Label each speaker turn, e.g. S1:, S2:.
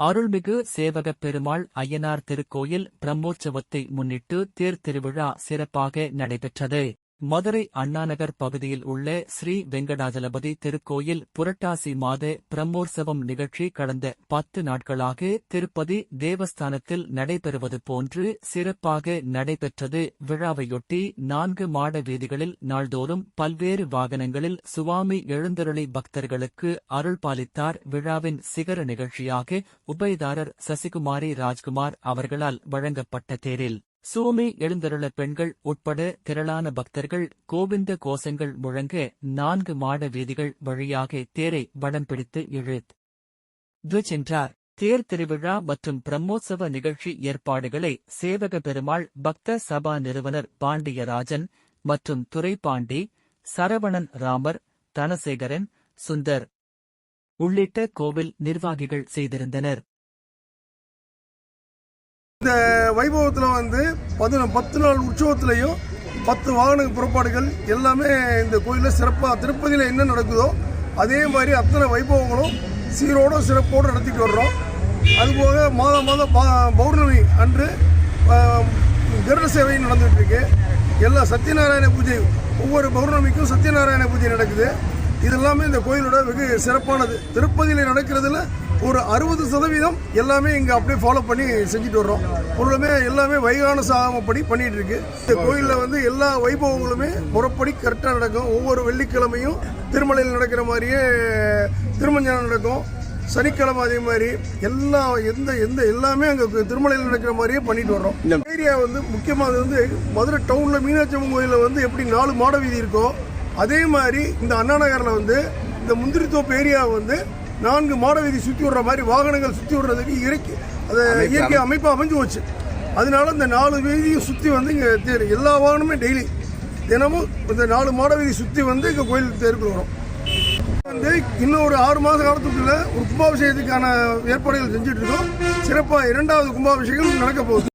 S1: அருள்மிகு சேவகப் பெருமாள் அய்யனார் திருக்கோயில் பிரம்மோற்சவத்தை முன்னிட்டு தேர் திருவிழா சிறப்பாக நடைபெற்றது. மதுரை அண்ணாநகர் பகுதியில் உள்ள ஸ்ரீ வெங்கடாஜலபதி திருக்கோயில் புரட்டாசி மாத பிரம்மோற்சவம் நிகழ்ச்சி கடந்த பத்து நாட்களாக திருப்பதி தேவஸ்தானத்தில் நடைபெறுவது போன்று சிறப்பாக நடைபெற்றது. விழாவையொட்டி நான்கு மாட வீதிகளில் நாள்தோறும் பல்வேறு வாகனங்களில் சுவாமி எழுந்தருளி பக்தர்களுக்கு அருள் பாலித்தார். விழாவின் சிகர நிகழ்ச்சியாக உபயதாரர் சசிகுமாரி ராஜ்குமார் அவர்களால் வழங்கப்பட்ட தேரில் சுவாமி எழுந்தருள பெண்கள் உட்பட திரளான பக்தர்கள் கோவிந்த கோஷங்கள் முழங்க நான்கு மாட வீதிகள் வழியாக தேரை வடம் பிடித்து இழுத்து சென்றார் தேர் திருவிழா மற்றும் பிரம்மோற்சவ நிகழ்ச்சி ஏற்பாடுகளை சேவக பெருமாள் பக்த சபா நிறுவனர் பாண்டியராஜன் மற்றும் துரைபாண்டி சரவணன் ராமர் தனசேகரன் சுந்தர் உள்ளிட்ட கோவில் நிர்வாகிகள் செய்திருந்தனர்.
S2: இந்த வைபவத்தில் வந்து பதின பத்து நாள் உற்சவத்திலையும் பத்து வாகன புறப்பாடுகள் எல்லாமே இந்த கோயிலில் சிறப்பாக திருப்பதியில் என்ன நடக்குதோ அதே மாதிரி அத்தனை வைபவங்களும் சீரோட சிறப்போடு நடத்திட்டு வர்றோம். அதுபோக மாதம் மாதம் பா- பௌர்ணமி அன்று கருட சேவை நடந்துட்டு இருக்கு எல்லா சத்யநாராயண பூஜை ஒவ்வொரு பௌர்ணமிக்கும் சத்யநாராயண பூஜை நடக்குது. இதெல்லாமே இந்த கோயிலோட வெகு சிறப்பானது. திருப்பதியில் நடக்கிறதுல ஒரு அறுபது சதவீதம் எல்லாமே இங்கே அப்படியே ஃபாலோ பண்ணி செஞ்சுட்டு வர்றோம். பொருளுமே எல்லாமே வைகான சாகமப்படி பண்ணிட்டு இருக்கு. இந்த கோயிலில் வந்து எல்லா வைபவங்களுமே முறைப்படி கரெக்டாக நடக்கும். ஒவ்வொரு வெள்ளிக்கிழமையும் திருமலையில் நடக்கிற மாதிரியே திருமஞ்சனம் நடக்கும். சனிக்கிழமை அதே மாதிரி எல்லா எந்த எந்த எல்லாமே அங்கே திருமலையில் நடக்கிற மாதிரியே பண்ணிட்டு வர்றோம். இந்த ஏரியா வந்து முக்கியமாக அது வந்து மதுரை டவுனில் மீனாட்சி அம்மன் கோயிலில் வந்து எப்படி நாலு மாட வீதி இருக்கோ அதே மாதிரி இந்த அண்ணா நகரில் வந்து இந்த முந்திரித்தோப்பு ஏரியா வந்து நான்கு மாட வீதி சுற்றி விடுற மாதிரி வாகனங்கள் சுற்றி விடுறதுக்கு இயற்கை அது இயற்கை அமைப்பு. அமைஞ்சு போச்சு. அதனால இந்த நாலு வீதியும் சுற்றி வந்து இங்கே தேர் எல்லா வாகனமே டெய்லி தினமும் இந்த நாலு மாட வீதி சுற்றி வந்து இங்கே கோயில் தேருக்கு வரும். வந்து இன்னும் ஒரு ஆறு மாத காலத்துக்குள்ள ஒரு கும்பாபிஷேகத்துக்கான ஏற்பாடுகள் செஞ்சுட்டு இருக்கோம். சிறப்பாக இரண்டாவது கும்பாபிஷேகம் நடக்க போகுது.